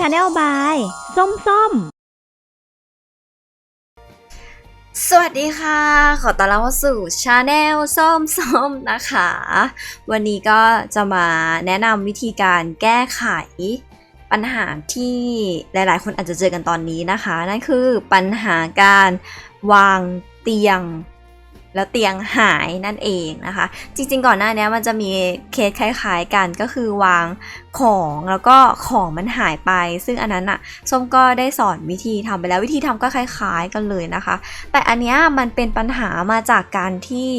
ชาแนลบายส้มส้ม สวัสดีค่ะ ขอต้อนรับเข้าสู่ชาแนลส้มส้มนะคะ วันนี้ก็จะมาแนะนำวิธีการแก้ไขปัญหาที่หลายๆ คนอาจจะเจอกันตอนนี้นะคะ นั่นคือปัญหาการวางเตียง แล้วเตียงหายนั่นเองนะคะ จริงๆ ก่อนหน้านี้มันจะมีเคสคล้ายๆกันก็คือวางของแล้วก็ของมันหายไป ซึ่งอันนั้นอะส้มก็ได้สอนวิธีทำไปแล้ววิธีทำก็คล้ายๆกันเลยนะคะ แต่อันเนี้ยมันเป็นปัญหามาจากการที่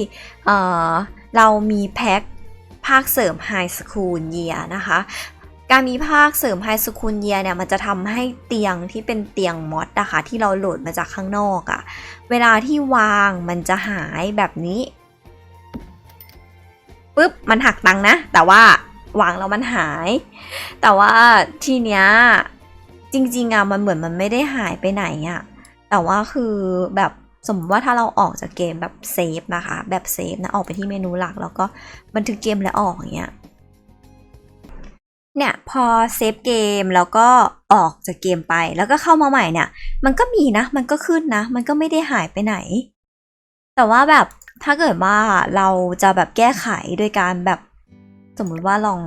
เออเรามีแพ็คภาคเสริม High School Year นะคะ การมีภาคเสริม High School Year เนี่ยมันจะทำให้เตียงที่เป็นเตียงมอดนะคะที่เราโหลดมาจากข้างนอกอะเวลาที่วางมันจะหายแบบนี้ปุ๊บมันหักตังนะ แต่ว่าวางแล้วมันหาย แต่ว่าทีเนี้ยจริงๆอะมันเหมือนมันไม่ได้หายไปไหนอะแต่ว่าคือแบบสมมติว่าถ้าเราออกจากเกมแบบเซฟนะคะ แบบเซฟนะออกไปที่เมนูหลักแล้วก็บันทึกเกมแล้วออกอย่างเงี้ย พอเซฟเกมแล้วก็ออกจากเกมไปแล้วก็เข้ามาใหม่เนี่ย มันก็มีนะ มันก็ขึ้นนะ มันก็ไม่ได้หายไปไหน แต่ว่าแบบถ้าเกิดว่าเราจะแบบแก้ไขโดยการแบบสมมุติว่าลอง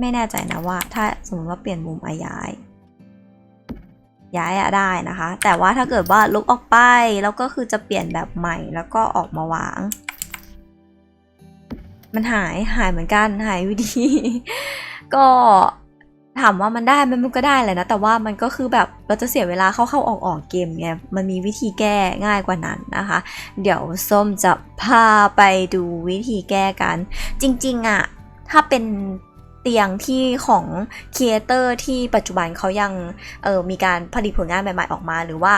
ไม่แน่ใจนะว่า ถ้าสมมติว่าเปลี่ยนมุมอาย้าย ย้ายอะได้นะคะ แต่ว่าถ้าเกิดว่าลบออกไปแล้วก็คือจะเปลี่ยนแบบใหม่แล้วก็ออกมาวาง มันหายหายเหมือนกันหายวิธี ก็ ถามว่ามันได้มมันก็ได้แหละนะ แต่ว่ามันก็คือแบบเราจะเสียเวลาเข้าเข้าออกออกเกมไงมันมีวิธีแก้ง่ายกว่านั้นนะคะ เดี๋ยวส้มจะพาไปดูวิธีแก้กัน จริงๆอะถ้าเป็นเตียงที่ของครีเอเตอร์ที่ปัจจุบันเขายังเออมีการผลิตผลงานใหม่ ๆ ออกมา หรือว่า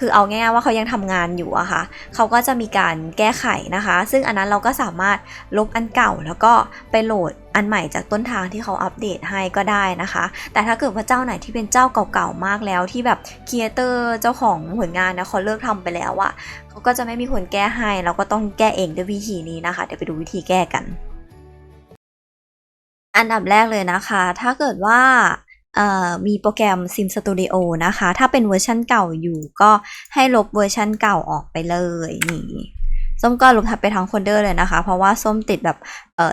คือเอาง่ายๆว่าเขายังทำงานอยู่อะค่ะ เขาก็จะมีการแก้ไขนะคะ ซึ่งอันนั้นเราก็สามารถลบอันเก่าแล้วก็ไปโหลดอันใหม่จากต้นทางที่เขาอัปเดตให้ก็ได้นะคะ แต่ถ้าเกิดว่าเจ้าไหนที่เป็นเจ้าเก่าๆมากแล้วที่แบบครีเอเตอร์เจ้าของผลงานนะเขาเลิกทำไปแล้วอะเขาก็จะไม่มีคนแก้ให้ เราก็ต้องแก้เองด้วยวิธีนี้นะคะ เดี๋ยวไปดูวิธีแก้กัน อันดับแรกเลยนะคะ ถ้าเกิดว่า มีโปรแกรม Sim Studio นะคะ ถ้าเป็นเวอร์ชันเก่าอยู่ก็ให้ลบเวอร์ชันเก่าออกไปเลยนี่ส้มก็ลบทับไปทั้งโฟลเดอร์เลยนะคะ เพราะว่าส้มติดแบบ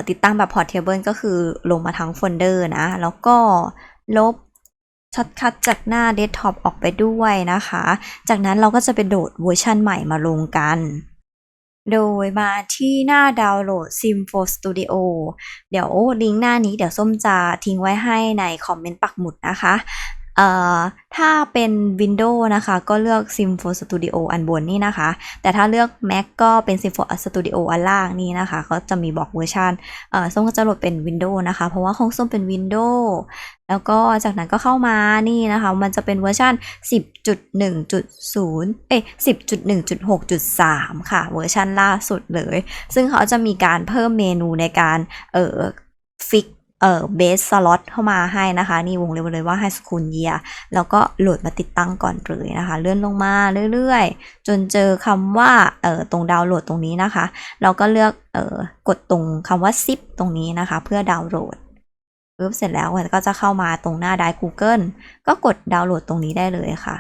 ติดตั้งแบบ Portable ก็คือลงมาทั้งโฟลเดอร์นะ แล้วก็ลบช็อตคัดจากหน้าเดสก์ท็อปออกไปด้วยนะคะ จากนั้นเราก็จะไปโดดเวอร์ชันใหม่มาลงกัน โดยมาที่หน้าดาวน์โหลด Sim4 Studio เดี๋ยวลิงก์หน้านี้เดี๋ยวส้มจะทิ้งไว้ให้ในคอมเมนต์ปักหมุดนะคะ ถ้าเป็น Windows นะคะ ก็เลือก Sim4 Studio อันบนนี่นะคะ แต่ถ้าเลือก Mac ก็เป็น Sim4 Studio อันล่างนี่นะคะ ก็จะมีบอกเวอร์ชันเอ่อส้มก็จะโหลดเป็น Windows นะคะ เพราะว่าของส้มเป็น Windows แล้วก็จากนั้นก็เข้ามานี่นะคะ มันจะเป็นเวอร์ชัน10.1.0 เอ้ย10.1.6.3 ค่ะ เวอร์ชันล่าสุดเลย ซึ่งเขาจะมีการเพิ่มเมนูในการเอ่อฟิก เอ่อเบสสล็อตเข้ามาให้นะคะ นี่วงเล็บเลยว่า High School Year แล้วก็โหลดมาติดตั้งก่อนเลยนะคะ เลื่อนลงมาเรื่อยๆ จนเจอคำว่าเอ่อตรงดาวน์โหลดตรงนี้นะคะ เราก็เลือกเอ่อกดตรงคำว่า zip ตรงนี้นะคะ เพื่อดาวน์โหลดปุ๊บเสร็จแล้วมันก็จะเข้ามาตรงหน้าได้ Google ก็กดดาวน์โหลดตรงนี้ได้เลยค่ะ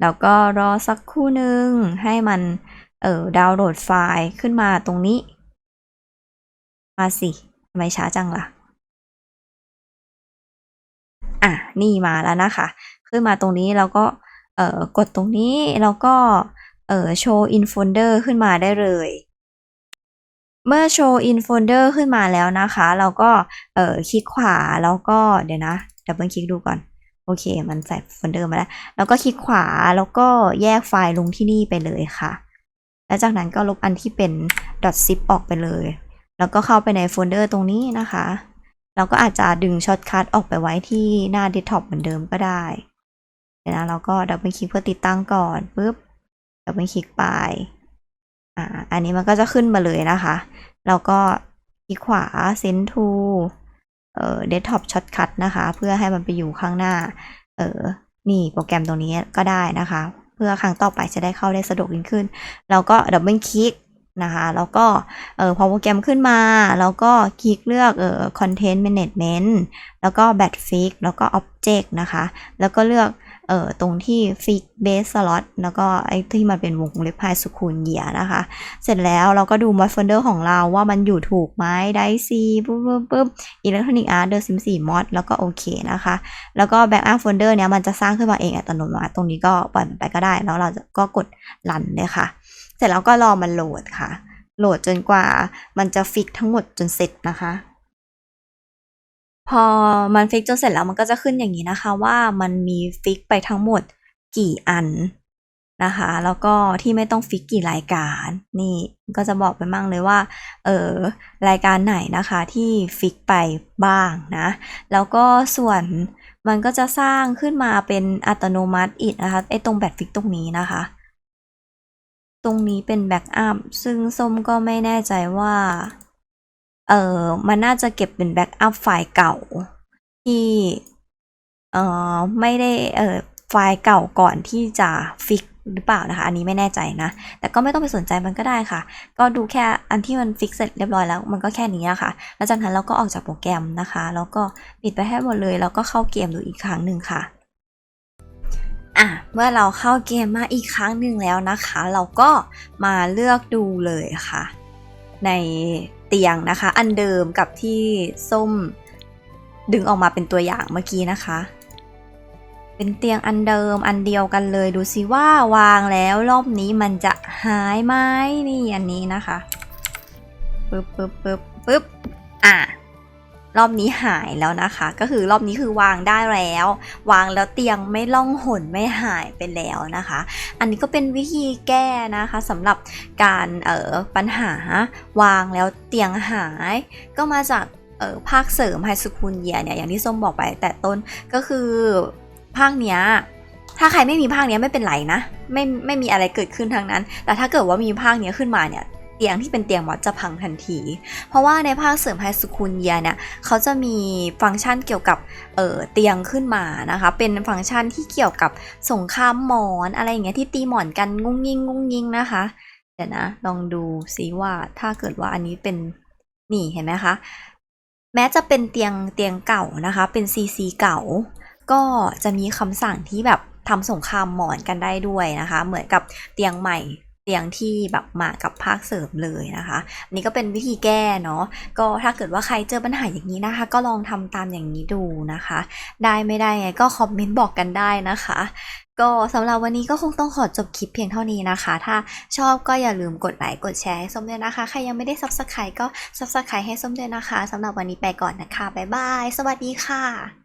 แล้วก็รอสักครู่หนึ่งให้มันเอ่อดาวน์โหลดไฟล์ขึ้นมาตรงนี้ มาสิทำไมช้าจังล่ะ อะนี่มาแล้วนะคะ ขึ้นมาตรงนี้แล้วก็เอ่อกดตรงนี้แล้วก็เอ่อโชว์ in folder ขึ้นมาได้เลย เมื่อโชว์ in folder ขึ้นมาแล้วนะคะ เราก็เอ่อคลิกขวาแล้วก็เดี๋ยวนะดับเบิลคลิกดูก่อนโอเค มันใส่โฟลเดอร์มาแล้ว แล้วก็คลิกขวา แล้วก็แยกไฟล์ลงที่นี่ไปเลยค่ะ แล้วจากนั้นก็ลบอันที่เป็น .zip ออกไปเลย แล้วก็เข้าไปในโฟลเดอร์ตรงนี้นะคะ เราก็อาจจะดึงช็อตคัทออกไปไว้ที่หน้าเดสก์ท็อปเหมือนเดิมก็ได้นะเราก็ดับเบิลคลิกเพื่อติดตั้งก่อนปุ๊บดับเบิลคลิกไปอ่าอันนี้มันก็จะขึ้นมาเลยนะคะ เราก็คลิกขวา send to เอ่อ desktop shortcut นะคะ เพื่อให้มันไปอยู่ข้างหน้า เออนี่โปรแกรมตรงนี้ก็ได้นะคะ เพื่อครั้งต่อไปจะได้เข้าได้สะดวกยิ่งขึ้นแล้วก็ดับเบิลคลิก นะคะ แล้วก็เออพอโปรแกรมขึ้นมา แล้วก็คลิกเลือกเออ content management แล้วก็ batch fix แล้วก็ object นะคะ แล้วก็เลือกเออตรงที่ fix base slot แล้วก็ไอ้ที่มันเป็นวงเล็บพายสุคูณเหยียนะคะ เสร็จแล้วเราก็ดู mod folder ของเราว่ามันอยู่ถูกไหมได้ซีปุ๊บปุ๊บปุ๊บ electronic art the sim 4 mod แล้วก็โอเคนะคะ แล้วก็ backup folder เนี้ยมันจะสร้างขึ้นมาเองอัตโนมัติตรงนี้ก็ปล่อยมันไปก็ได้ แล้วเราก็กดรันเลยค่ะ เสร็จแล้วก็รอมันโหลดค่ะ โหลดจนกว่ามันจะฟิกทั้งหมดจนเสร็จนะคะ พอมันฟิกจนเสร็จแล้วมันก็จะขึ้นอย่างนี้นะคะว่ามันมีฟิกไปทั้งหมดกี่อันนะคะ แล้วก็ที่ไม่ต้องฟิกกี่รายการ นี่ก็จะบอกไปมั่งเลยว่า เออรายการไหนนะคะที่ฟิกไปบ้างนะ แล้วก็ส่วนมันก็จะสร้างขึ้นมาเป็นอัตโนมัติอีกนะคะ ไอ้ตรงแบตฟิกตรงนี้นะคะ ตรงนี้เป็นแบ็กอัพซึ่งส้มก็ไม่แน่ใจว่า เออมันน่าจะเก็บเป็นแบ็กอัพไฟล์เก่า ที่เออไม่ได้เออไฟล์เก่าก่อนที่จะฟิกหรือเปล่านะคะ อันนี้ไม่แน่ใจนะ แต่ก็ไม่ต้องไปสนใจมันก็ได้ค่ะ ก็ดูแค่อันที่มันฟิกเสร็จเรียบร้อยแล้วมันก็แค่นี้อะค่ะแล้วจากนั้นเราก็ออกจากโปรแกรมนะคะ แล้วก็ปิดไปให้หมดเลย แล้วก็เข้าเกมดูอีกครั้งหนึ่งค่ะ อะเมื่อเราเข้าเกมมาอีกครั้งหนึ่งแล้วนะคะ เราก็มาเลือกดูเลยค่ะ ในเตียงนะคะ อันเดิมกับที่ส้มดึงออกมาเป็นตัวอย่างเมื่อกี้นะคะ เป็นเตียงอันเดิมอันเดียวกันเลยดูสิว่าวางแล้วรอบนี้มันจะหายไหมนี่อันนี้นะคะปึ๊บปึ๊บปึ๊บปึ๊บอะ รอบนี้หายแล้วนะคะ ก็คือรอบนี้คือวางได้แล้ว วางแล้วเตียงไม่ล่องหนไม่หายไปแล้วนะคะ อันนี้ก็เป็นวิธีแก้นะคะสำหรับการเอ่อปัญหาวางแล้วเตียงหาย ก็มาจากเอ่อภาคเสริมไฮสคูลเยียเนี่ยอย่างที่ส้มบอกไปแต่ต้นก็คือภาคเนี้ยถ้าใครไม่มีภาคเนี้ยไม่เป็นไรนะไม่ไม่มีอะไรเกิดขึ้นทั้งนั้น แต่ถ้าเกิดว่ามีภาคเนี้ยขึ้นมาเนี่ย เตียงที่เป็นเตียงมอดจะพังทันที เพราะว่าในภาคเสริมไฮสคูลเยียเนี่ยเขาจะมีฟังก์ชันเกี่ยวกับเอ่อเตียงขึ้นมานะคะ เป็นฟังก์ชันที่เกี่ยวกับสงครามหมอนอะไรอย่างเงี้ยที่ตีหมอนกันงุ้งยิงงุ้งยิงนะคะ เดี๋ยวนะ ลองดูซิว่าถ้าเกิดว่าอันนี้เป็นนี่เห็นไหมคะแม้จะเป็นเตียงเตียงเก่านะคะ เป็น CC เก่า ก็จะมีคำสั่งที่แบบทำสงครามหมอนกันได้ด้วยนะคะ เหมือนกับเตียงใหม่ เตียงที่แบบมากับภาคเสริมเลยนะคะนนี้ก็เป็นวิธีแก้เนาะก็ถ้าเกิดว่าใครเจอปัญหาอย่างนี้นะคะ ก็ลองทำตามอย่างนี้ดูนะคะ ได้ไม่ได้ไงก็คอมเมนต์บอกกันได้นะคะก็สำหรับวันนี้ก็คงต้องขอจบคลิปเพียงเท่านี้นะคะ ถ้าชอบก็อย่าลืมกดไลค์กดแชร์ให้ส้มด้วยนะคะ ใครยังไม่ได้ subscribe ก็ subscribe ให้ส้มด้วยนะคะสำหรับวันนี้ไปก่อนนะคะ บ๊ายบาย สวัสดีค่ะ